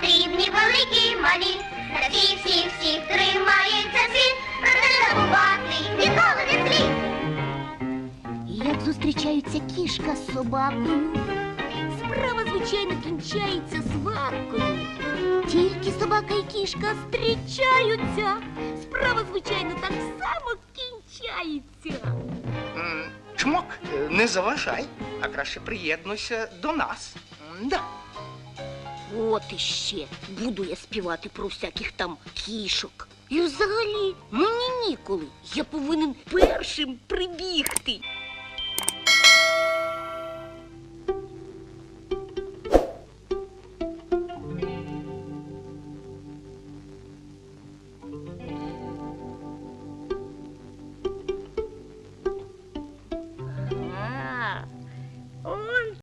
потрібні великі малі. На всіх, всіх, всіх тримається світ, проте забувати ніколи не слід. Як зустрічаються кішка з собакою? Справа, звичайно, кінчається сваркою. Тільки собака і кішка зустрічаються. Справа, звичайно, так само кінчається. М, Чмок, не заважай, а краще приєднуйся до нас. Да. От іще буду я співати про всяких там кішок. І взагалі мені ніколи. Я повинен першим прибігти.